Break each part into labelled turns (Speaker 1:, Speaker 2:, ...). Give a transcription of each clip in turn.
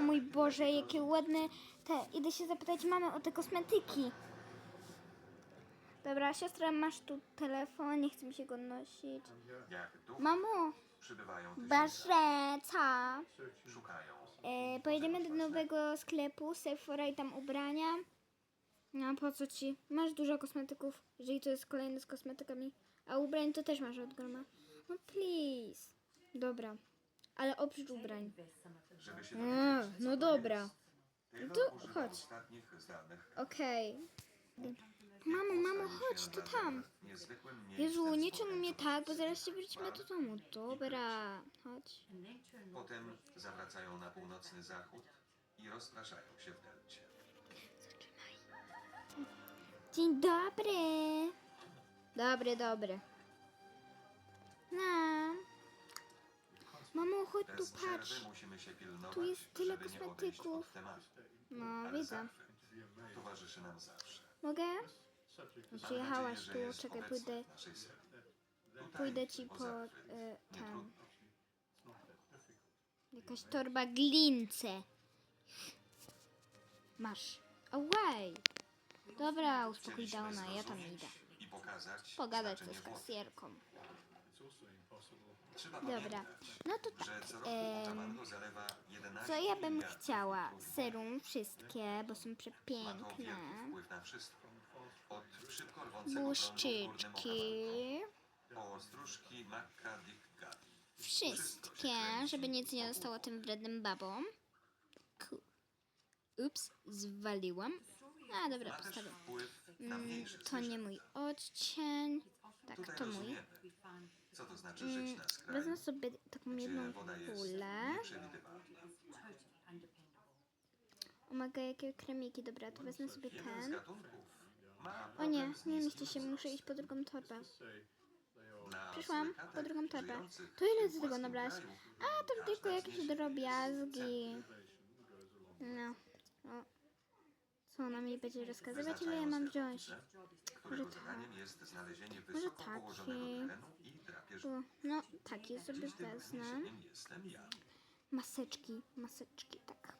Speaker 1: O mój Boże, jakie ładne te. Idę się zapytać mamy o te kosmetyki. Dobra, siostra, masz tu telefon, nie chce mi się go nosić. Mamo,
Speaker 2: przybywają tysiące,
Speaker 1: Barzeca.
Speaker 2: szukają.
Speaker 1: E, pojedziemy do nowego sklepu Sephora i tam ubrania. No po co ci? Masz dużo kosmetyków, jeżeli to jest kolejny z kosmetykami. A ubrań to też masz od groma. No please. Dobra. Ale oprócz ubrań.
Speaker 2: Żeby się
Speaker 1: A,
Speaker 2: dowiedzieć, co
Speaker 1: no
Speaker 2: to
Speaker 1: dobra.
Speaker 2: jest. Taylor
Speaker 1: to
Speaker 2: używa
Speaker 1: chodź.
Speaker 2: ostatnich zdanych
Speaker 1: Okej. Mamo, mamo, chodź, to tam.
Speaker 2: Niezwykłym miejscem
Speaker 1: Jezu, nie
Speaker 2: spotkania
Speaker 1: mnie tak, bo zaraz się wrócimy do domu. Dobra, chodź.
Speaker 2: Potem zawracają na północny zachód i rozpraszają się w delcie.
Speaker 1: Dzień dobry. Dobry, dobry. No. Mamo, chodź tu,
Speaker 2: Bez
Speaker 1: patrz.
Speaker 2: przerwy musimy się pilnować,
Speaker 1: Tu jest tyle
Speaker 2: żeby nie odejść
Speaker 1: kosmetyków.
Speaker 2: od tematu.
Speaker 1: No,
Speaker 2: Ale
Speaker 1: widzę.
Speaker 2: zachwyt towarzyszy nam zawsze.
Speaker 1: Mogę?
Speaker 2: Mam
Speaker 1: Przyjechałaś
Speaker 2: nadzieję, że
Speaker 1: tu,
Speaker 2: jest
Speaker 1: czekaj,
Speaker 2: obecny
Speaker 1: pójdę,
Speaker 2: w naszej serii. Tutaj
Speaker 1: pójdę ci
Speaker 2: o
Speaker 1: po
Speaker 2: zachwyt
Speaker 1: y,
Speaker 2: nie
Speaker 1: ten.
Speaker 2: trudno.
Speaker 1: Jakaś torba glince. Masz. Away. Dobra, uspokój
Speaker 2: Chcieliśmy
Speaker 1: Downa, ja tam
Speaker 2: zrozumieć
Speaker 1: idę.
Speaker 2: I pokazać
Speaker 1: Pogadać
Speaker 2: znaczenie
Speaker 1: ze z kasjerką.
Speaker 2: Trzeba
Speaker 1: Dobra.
Speaker 2: pamiętać,
Speaker 1: No to
Speaker 2: że
Speaker 1: tak.
Speaker 2: co roku
Speaker 1: em,
Speaker 2: Tamango zalewa 11
Speaker 1: Co ja bym
Speaker 2: miliardów
Speaker 1: chciała?
Speaker 2: litrów.
Speaker 1: Serum wszystkie, bo są
Speaker 2: Ma to
Speaker 1: przepiękne.
Speaker 2: wielki wpływ na wszystko. Od szybko rwącego prądu w
Speaker 1: Błyszczyczki.
Speaker 2: po stróżki Makka.
Speaker 1: Wszystkie, żeby nic nie zostało tym wrednym babom. Ku- Ups, zwaliłam. A, dobra,
Speaker 2: Ma też
Speaker 1: postawię.
Speaker 2: wpływ na
Speaker 1: Mm, To nie mój odcień. Tak,
Speaker 2: Tutaj
Speaker 1: to mój.
Speaker 2: rozumiemy, co to znaczy żyć na skraju,
Speaker 1: Wezmę sobie taką jedną kulę. Omega, jakie kremiki. Dobra, to wezmę sobie
Speaker 2: z
Speaker 1: ten. O nie,
Speaker 2: z
Speaker 1: nie mieści się, muszę iść po drugą torbę. Przyszłam po drugą torbę. To ile ty tego nabrałaś? A, to tylko jakieś drobiazgi. No. O. Co ona mi będzie rozkazywać, ile ja mam wziąć? Może
Speaker 2: znalezienie
Speaker 1: Może
Speaker 2: wysoko
Speaker 1: Tu, no, takie sobie wezmę. Maseczki, maseczki, tak.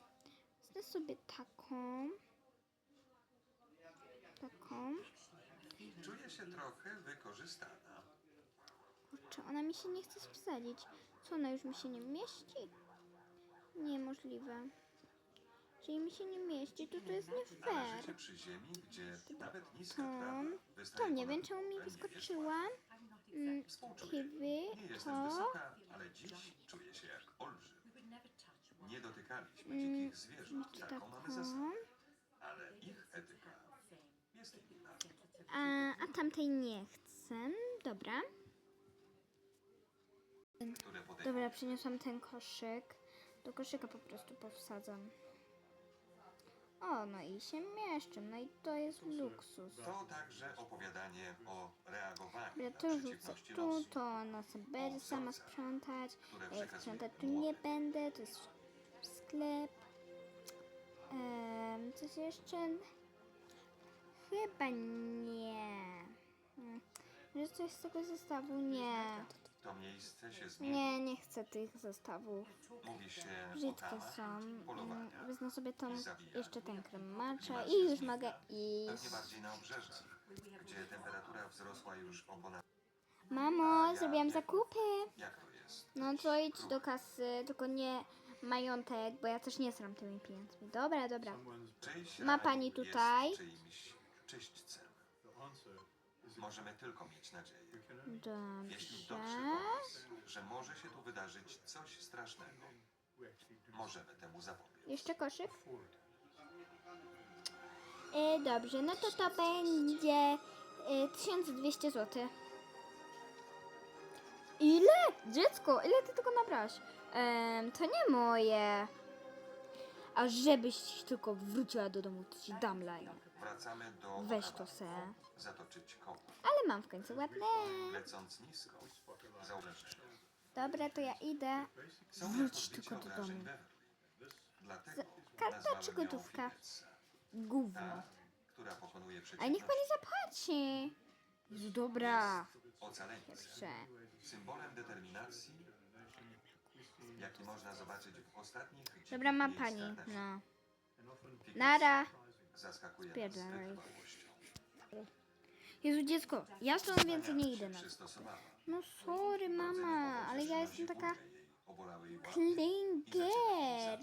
Speaker 1: Wezmę sobie taką. Taką.
Speaker 2: Czuję się trochę wykorzystana.
Speaker 1: Kurczę, ona mi się nie chce wsadzić. Co, ona już mi się nie mieści? Niemożliwe. Jeżeli mi się nie mieści, to to jest nie
Speaker 2: Ale
Speaker 1: fair.
Speaker 2: przy ziemi, gdzie nawet niska
Speaker 1: To, to nie wiem, czemu mi wyskoczyła. Mm. Kiwi,
Speaker 2: Nie jestem
Speaker 1: to...
Speaker 2: wysoka, ale dziś czuję się jak olbrzym. Nie dotykaliśmy
Speaker 1: Mm,
Speaker 2: dzikich zwierząt, taką mamy
Speaker 1: Taką.
Speaker 2: zasadę. Ale ich etyka jest inna.
Speaker 1: A, a tamtej nie chcę. Dobra.
Speaker 2: Które
Speaker 1: Dobra, przyniosłam ten koszyk. Do koszyka po prostu powsadzam. O, no i się mieszczę. No i to jest luksus.
Speaker 2: To także opowiadanie o reagowaniu
Speaker 1: Ja
Speaker 2: na
Speaker 1: to rzucę
Speaker 2: przeciwności
Speaker 1: tu,
Speaker 2: losu,
Speaker 1: to ona sobie będzie sama sprzątać.
Speaker 2: które
Speaker 1: Ja
Speaker 2: przekazuje
Speaker 1: sprzątać tu nie będę, to jest sklep. Um, coś jeszcze? Chyba nie. Hmm. Może coś z tego zestawu? Nie.
Speaker 2: To miejsce się zmienia.
Speaker 1: Nie, nie chcę tych zestawów.
Speaker 2: Mówi się
Speaker 1: Brzydkie są. Mm, Wezmę sobie tą, jeszcze ten krem matcha i już mogę
Speaker 2: Pewnie
Speaker 1: iść.
Speaker 2: bardziej na obrzeżach, gdzie temperatura wzrosła już o ponad...
Speaker 1: Mamo, zrobiłam zakupy.
Speaker 2: Jak to jest?
Speaker 1: No to idź do kasy, tylko nie majątek, bo ja też nie sram tymi pieniędzmi. Dobra, dobra.
Speaker 2: Czyjś
Speaker 1: Ma
Speaker 2: raj
Speaker 1: pani
Speaker 2: jest
Speaker 1: tutaj?
Speaker 2: czyimś czyśćcem. Możemy tylko mieć nadzieję. Jeśli
Speaker 1: Dobrze.
Speaker 2: że może się tu wydarzyć coś strasznego, możemy temu zapobiec.
Speaker 1: Jeszcze koszyk? E, dobrze, no to to będzie e, 1200 zł. Ile? Dziecko, ile ty tego nabrałaś? Em, to nie moje. A żebyś tylko wróciła do domu, to ci dam laję.
Speaker 2: Wracamy do
Speaker 1: Weź to se.
Speaker 2: Zatoczyć koło.
Speaker 1: Ale mam w końcu ładne.
Speaker 2: Lecąc nisko, zauważysz.
Speaker 1: Dobra, to ja idę.
Speaker 2: Są
Speaker 1: Wróć tylko do domu.
Speaker 2: Dlatego
Speaker 1: karta
Speaker 2: nazwałem
Speaker 1: czy
Speaker 2: ją
Speaker 1: gotówka? Gówno.
Speaker 2: Która pokonuje
Speaker 1: A niech pani zapłaci. Jezu, dobra.
Speaker 2: Ocaleńcem,
Speaker 1: Prze.
Speaker 2: symbolem determinacji jaki można zobaczyć w ostatnich
Speaker 1: Dobra, ma pani. No. Nara.
Speaker 2: Zaskakuje nas
Speaker 1: Spierdalaj.
Speaker 2: wytrwałością.
Speaker 1: Jezu, dziecko, ja z tobą więcej nie idę na.
Speaker 2: Przystosowała.
Speaker 1: No sorry, mama, ale ja jestem taka
Speaker 2: Obolały jej łapy.
Speaker 1: klinger.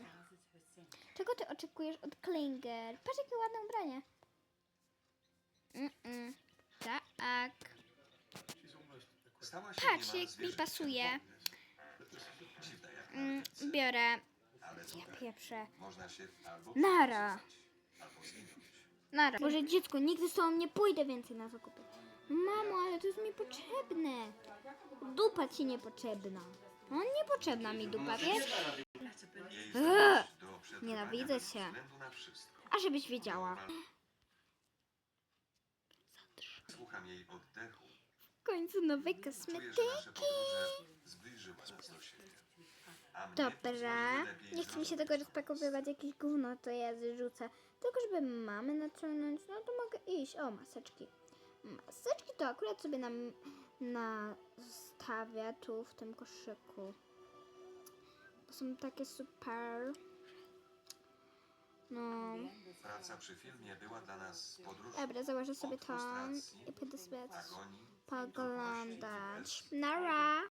Speaker 1: Czego ty oczekujesz od klinger? Patrz, jakie ładne ubranie. Mm-mm. Tak.
Speaker 2: Stała się
Speaker 1: Patrz,
Speaker 2: niemal
Speaker 1: jak mi
Speaker 2: zwierzęciem
Speaker 1: pasuje.
Speaker 2: wodnym. Dziwne jak na
Speaker 1: Mm, biorę.
Speaker 2: ale. Można się albo
Speaker 1: Nara.
Speaker 2: Albo zginąć.
Speaker 1: Nara. Boże, dziecko, nigdy z tobą nie pójdę więcej na zakupy. Mamo, ale to jest mi potrzebne. Dupa ci niepotrzebna. No, niepotrzebna mi dupa, wiesz?
Speaker 2: Jej
Speaker 1: Ugh,
Speaker 2: zdolność do przetrwania
Speaker 1: nienawidzę
Speaker 2: bez
Speaker 1: cię.
Speaker 2: względu na wszystko.
Speaker 1: A żebyś wiedziała.
Speaker 2: Słucham jej oddechu.
Speaker 1: W końcu nowe
Speaker 2: Czuję, że
Speaker 1: kosmetyki.
Speaker 2: nasze podróże zbliżyły nas do siebie.
Speaker 1: Dobra, nie chce mi się tego rozpakowywać, jakieś gówno to ja zrzucę. Tylko żeby mamy naciągnąć, no to mogę iść. O, maseczki. Maseczki to akurat sobie nam nastawia tu w tym koszyku. Bo są takie super. No,
Speaker 2: Praca przy filmie była dla nas podróżą.
Speaker 1: dobra, założę sobie to i pójdę sobie poglądać. Nara!